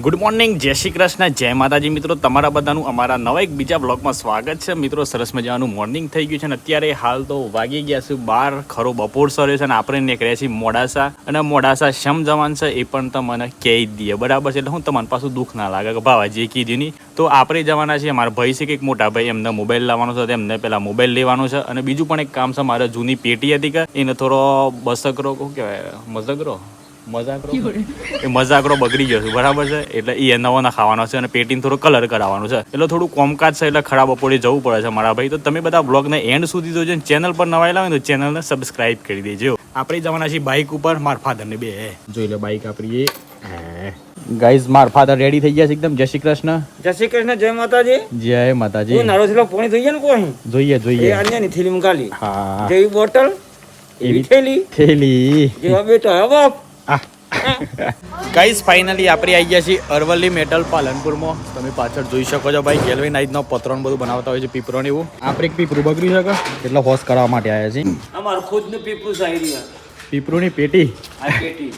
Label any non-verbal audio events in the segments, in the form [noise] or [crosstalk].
Good morning જય શ્રી કૃષ્ણ, જય માતાજી. મિત્રો, તમારા બધાનું અમારા નવા એક બીજા બ્લોગમાં સ્વાગત છે. મિત્રો, સરસ મજાનું મોર્નિંગ થઈ ગયું છે અને અત્યારે હાલ તો વાગી ગયા છે બાર, ખરો બપોર સર્યો છે અને આપણે નીકળ્યા છીએ મોડાસા. અને મોડાસા શમ જવાન છે એ પણ તમને કહી દઈએ. બરાબર છે, એટલે હું તમને પાછું દુઃખ ના લાગે કે ભાવા જે કીધું નહીં. તો આપણે જવાના છીએ, મારા ભાઈ છે કે એક મોટા ભાઈ, એમને મોબાઈલ લાવવાનો છે એમને પહેલાં મોબાઈલ લેવાનો છે. અને બીજું પણ એક કામ છે, મારે જૂની પેટી હતી કે, એને થોડો બસકરો, શું કહેવાય મઝકરો મજાકરો એ મજાકરો બગડી જશે બરાબર છે? એટલે એ નવો ના ખાવાનો છે અને પેટીને થોડો કલર કરાવવાનો છે. એટલે થોડું કોમકાજ છે એટલે ખરાબ બપોરે જવું પડે છે મારા ભાઈ. તો તમે બધા બ્લોગને એન્ડ સુધી જોજો ચેનલ પર નવા હોય તો ચેનલને સબસ્ક્રાઇબ કરી દેજો. આપણે જવાના છીએ બાઇક ઉપર. મારા ફાધરને બે જોઈ લો બાઇક આપણી ગાઈઝ માર ફાધર રેડી થઈ ગયા છે એકદમ? જય શ્રી કૃષ્ણ. જય શ્રી કૃષ્ણ જય માતાજી. જય માતાજી. નારો થેલો પોણી જોઈએ ને કોઈ જોઈએ એ જોઈએ અન્યની થેલી મુકાલી હા. જેવી બોટલ એવી એવી થેલી. થેલી. જેવા બેટા હે બાપ. ગાઈઝ ફાઇનલી આપણે આવી ગયા છીએ અરવલ્લી મેટલ પાલનપુરમાં. તમે પાછળ જોઈ શકો છો ભાઈ ગેલવી નાઇટનો પતરો ને બધું બનાવતા હોય છે પીપરો ને એવું. આપણે એક પીપરું બગડી શકે એટલે હોશ કરવા માટે આવ્યા છીએ. અમારું ખુદનું પીપળું સારી પીપરુંની પેટી? આ પેટી.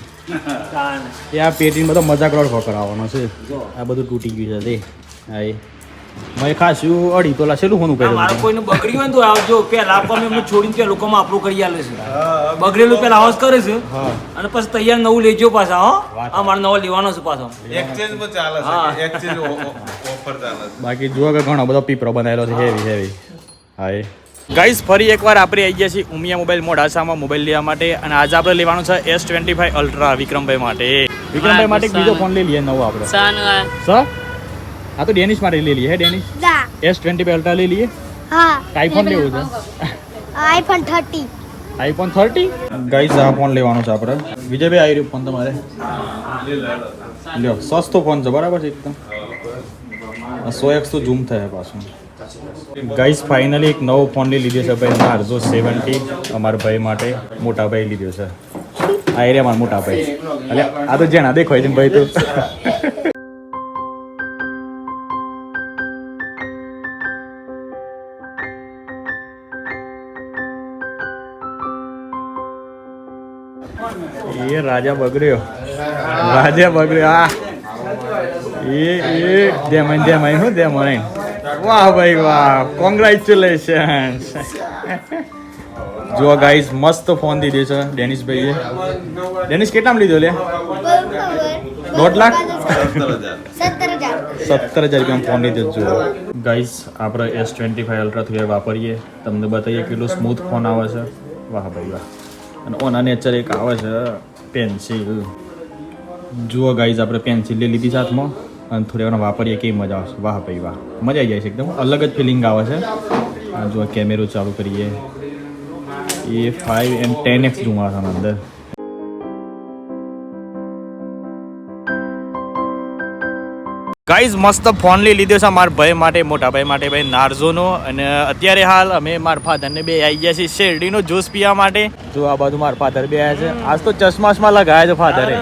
એ આ પેટીને બધો મજાક રોડ કરાવવાનો છે. આ બધું તૂટી ગયું છે તે હા એ. મેં ખાસું અડી તોલા છેલ્લું હોનું આ મારું કોઈનું બગડ્યું હોય ને તો આવજો. પેલા આપણને એમને છોડીને પેલા લોકોમાં આપણું કરી આલે છે. બગડેલું પેલા હાઉસ કરે છે. હા. અને પછી તૈયાર નવું લેજો પાછા હો. આ મારે નવો લેવાનો છે પાછો. એક્સચેન્જમાં ચાલે છે એક્સચેન્જ ઓફર ચાલે છે. બાકી જુઓ કે ઘણો બધો પીપરો બનાવેલો છે હેવી હેવી હાય. ગાઈસ ફરી એકવાર આપણે આવી ગયા છીએ ઉમિયા મોબાઈલ મોડાસામાં મોબાઈલ લેવા માટે અને આજે આપણે લેવાનું છે એસ ટ્વેન્ટી ફાઈવ અલ્ટ્રા વિક્રમભાઈ માટે. વિક્રમભાઈ માટે બીજો ફોન લઈ લઈએ નવો આપણે. સર આ તો ડેનિશ માટે લઈ લઈએ હે ડેનિશ ટ્વેન્ટી ફાઈવ અલ્ટ્રા લઈ લઈએ? હા. આઈફોન લેવું છે? IPhone thirty iPhone thirty guys આ ફોન લેવાનો છે આપણે. વિજયભાઈ આવી રહ્યો ફોન તમારે? લ્યો સસ્તો ફોન છે બરાબર છે એકદમ. સો એક્સ તો ઝૂમ થાય પાછું. ગાઈસ ફાઇનલી એક નવો ફોન લઈ લીધો છે ભાઈ નાર્ઝો સેવન્ટી અમારા ભાઈ માટે મોટા ભાઈ લીધો છે. આ એરિયામાં મોટા ભાઈ એટલે આ તો જેના દેખાય છે ભાઈ તો. એ રાજા બગડ્યો. રાજા બગડ્યો, આ. એ એ દેમાઈ દેમાઈ હું દેમાઈ વાહ ભાઈ, વાહ. કોંગ્રેચ્યુલેશન જો ગાઈસ મસ્ત ફોન દીધો છે ડેનિશ ભાઈએ ડેનિશ કેટલામ લીધો લે? દોઢ લાખ? સત્તર હજાર સત્તર ફોન લીધો જુઓ. ગાઈસ આપણે એસ ટ્વેન્ટી ફાઈવ અલ્ટ્રા વાપરીએ. તમને બતાવીએ કેટલો સ્મૂથ ફોન આવે છે. વાહ ભાઈ, વાહ. અને ઓના નેચર એક આવે છે પેન્સિલ. જુઓ ગાઈઝ આપણે પેન્સિલ લઈ લીધી સાથમાં અને થોડી વાર વાપરીએ કેવી મજા આવશે. વાહ ભાઈ વાહ. મજા આવી જાય છે એકદમ. અલગ જ ફિલિંગ આવે છે. આ જુઓ કેમેરો ચાલુ કરીએ. A five and ten X આવે છે અંદર. ગાઈઝ મસ્ત ફોન લઈ લીધો છે મારા ભાઈ માટે મોટા ભાઈ માટે ભાઈ નાર્ઝોનો અને અત્યારે હાલ અમે મારા ફાધરને બે આવી ગયા છીએ શેરડીનો જ્યુસ પીવા માટે. જો આ બાજુ મારા ફાધર બે આવ્યા છે. આજ તો ચશ્માસમાં લગાયા છે ફાધરે.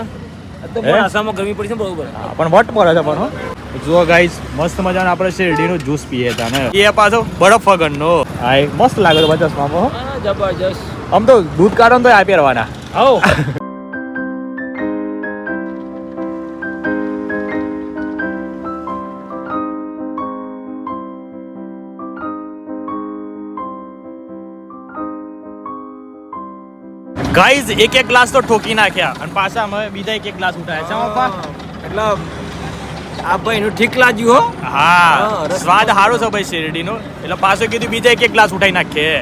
આસામાં ગરમી પડી છે ને બરોબર. પણ વટ પડે છે પણ. જુઓ ગાઈઝ મસ્ત મજાનો આપણે શેરડીનો જ્યુસ પીએ હતા ને એ પાછો બરફ વગરનો. હા મસ્ત લાગે છે ચશ્મામાં જબરજસ્ત. આમ તો દૂધ કાઢો ને તો આ પહેરવાના. આવો. [laughs] ગાઈઝ એક એક ગ્લાસ તો ઠોકી નાખ્યા. અને પાછા અમે બીજા એક એક ગ્લાસ ઉઠાયા છે એટલે આ ભાઈ નું ઠીક લાગ્યું હો. હા હા, સ્વાદ સારો છે ભાઈ શેરડીનો. એટલે પાછો કીધું બીજા એક એક ગ્લાસ ઉઠાઈ નાખીએ.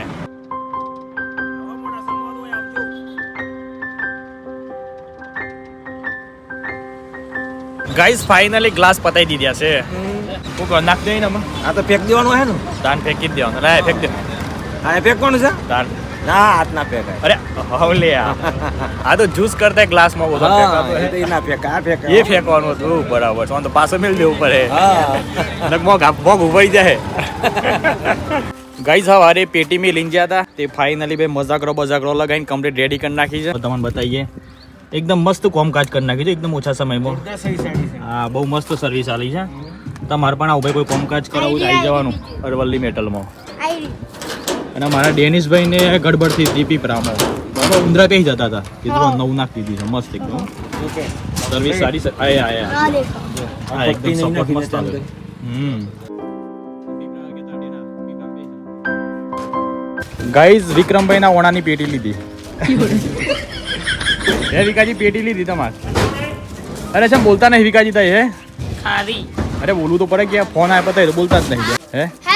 ગાઈઝ ફાઇનલી ગ્લાસ પતાઈ દીધા છે. હું કહું નાખ દઈ ને આ તો ફેંક દેવાનું હે ને? દાન ફેંકી જ દેવાનું. લે ફેંક દે. હા એ ફેંકવાનું છે? દાન ના હાથ ના ફેંકાય અરે હવલે આ. આ તો જ્યુસ કરતા ગ્લાસમાં બધો ફેંકાતો એ તો ના ફેંકા આ ફેંકા. એ ફેંકવાનું હતું બરાબર. છે તો પાછો મેળ દેવું પડે. હા. નક મોગ મોગ ઉભાઈ જાય. ગાઈઝ સવારે પેટી મેં લઈને ગયા હતા તે ફાઇનલી બે મજાકરો બજાકરો લગાવીને કમ્પ્લીટ રેડી કરી નાખી છે. તમને બતાવીએ. એકદમ મસ્ત કોમકાજ કરી નાખ્યું છે એકદમ ઓછા સમયમાં. હા બહુ મસ્ત સર્વિસ આલી છે. તમારે પણ આવું ભાઈ કોઈ કોમકાજ કરાવવું આવી જવાનું અરવલ્લી મેટલમાં અને મારા ડેનિશભાઈને ગડબડ થઈ હતી પીપરામાં ઉંદરા પેહી જતા હતા? કીધું નવું નાખી દીધી છે મસ્ત એકદમ. સર્વિસ સારી છે આયા આયા. હા. ગાઈઝ ના ઓણાની પેટી લીધી. [laughs] હે વિકાજી પેટી લીધી તમારે? અરે છે બોલતા નહીં વિકાજી તય હે? અરે બોલવું તો પડે કે ફોન આપ્યો તો તો બોલતા જ નહીં. હે?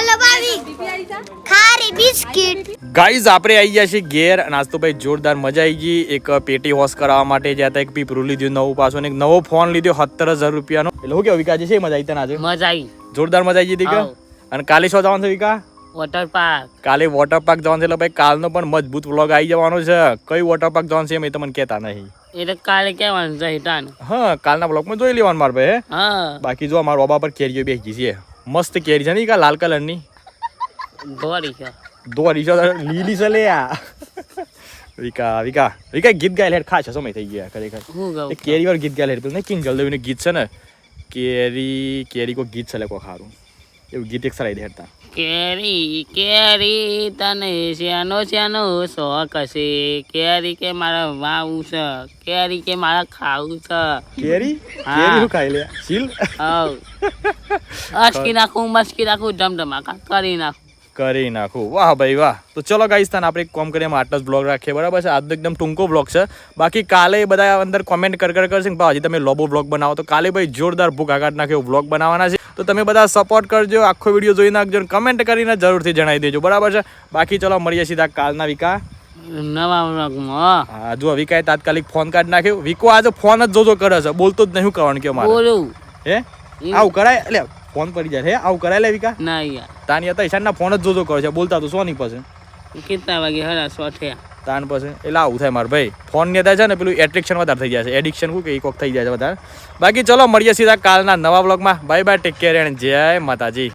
ખારી બિસ્કિટ. ગાઈઝ આપણે આવી ગયા છીએ ઘેર અને આજ તો ભાઈ જોરદાર મજા આવી ગઈ. એક પેટી વોશ કરાવવા માટે જ્યાં એક પીપરું લીધું નવું પાછું અને એક નવો ફોન લીધો સત્તર હજાર રૂપિયાનો. એટલે હું કેવું વિકાજી છે મજા આવી તને આજે? મજા આવી જોરદાર મજા આવી ગઈ હતી અને કાલે શું જવાનું છે વિકા વોટર પાર્ક કાલે વોટર પાર્ક જવાનું છે એટલે ભાઈ કાલનો પણ મજબૂત વ્લોગ આવી જવાનો છે. કઈ વોટર પાર્ક જવાનું છે એમ એ તમને કહેતા નહીં. એટલે કાલે કહેવાનું છે હિટાન હા કાલના બ્લોગમાં જોઈ લેવાનું માર ભાઈ હા? બાકી જો અમારા બાબા પર કેરીઓ બેસી છે. મસ્ત કેરી છે ને કા લાલ કલરની ધોરી છે દોરી છે લીલી છે લે આ વિકા વિકા વિકા ગીત ગાયેલ હેડ ખાસ સમય થઈ ગયા ખરેખર હું એ કેરી વાર ગીત ગાયેલ હેડ પેલું કિંગ કિંજલ દેવીનું ગીત છે ને કેરી કેરી કો ગીત છે લે કો ખારું એવું ગીત એક સરાઈ દેતા કેરી કેરી તને શ્યાનો શ્યાનો શોખ હશે કેરી કે મારા વાવું છે કેરી કે મારા ખાવું છે કેરી હા. કેરી શું ખાઈ લે શીલ હવ અચકી નાખું મસ્કી નાખું ધમધમાકા કરી નાખું કરી નાખું. વાહ ભાઈ વાહ. તો ચલો ગાઈસ તાન આપણે એક કોમ કરીએ આટલો જ બ્લોગ રાખીએ બરાબર છે? આજનો એકદમ ટૂંકો બ્લોગ છે. બાકી કાલે બધા અંદર કોમેન્ટ કર કર કરશે કે ભાઈ હજી તમે લોબો બ્લોગ બનાવો. તો કાલે ભાઈ જોરદાર ભૂખ આઘાટ નાખે એવો બ્લોગ બનાવવાના છે. તો તમે બધા સપોર્ટ કરજો આખો વીડિયો જોઈ નાખજો કમેન્ટ કરીને જરૂરથી જણાવી દેજો બરાબર છે? બાકી ચલો મળીએ સીધા કાલના વિકા. નવા જો વિકાએ તાત્કાલિક ફોન કાઢ નાખ્યો. વિકો આજે ફોન જ જોજો કરે છે. બોલતો જ નહીં કરવાનું કે મારે? હે? આવું કરાય? એટલે ફોન પડી જાય. હે આવું કરાય લે વિકા? ના યાર. તાની હતા ઈશાનના ફોન જ જોજો કરે છે બોલતા તો સોની પાસે. કેટલા વાગે હરા સો થયા તાન પછી એટલે આવું થાય મારે ભાઈ. ફોન ને છે ને પેલું એટ્રેક્શન વધારે થઈ જાય છે. એડિક્શન શું કે એક વખત થઈ જાય છે વધારે. બાકી ચલો મળીએ સીધા કાલના નવા બ્લોગમાં bye bye take care and જય માતાજી.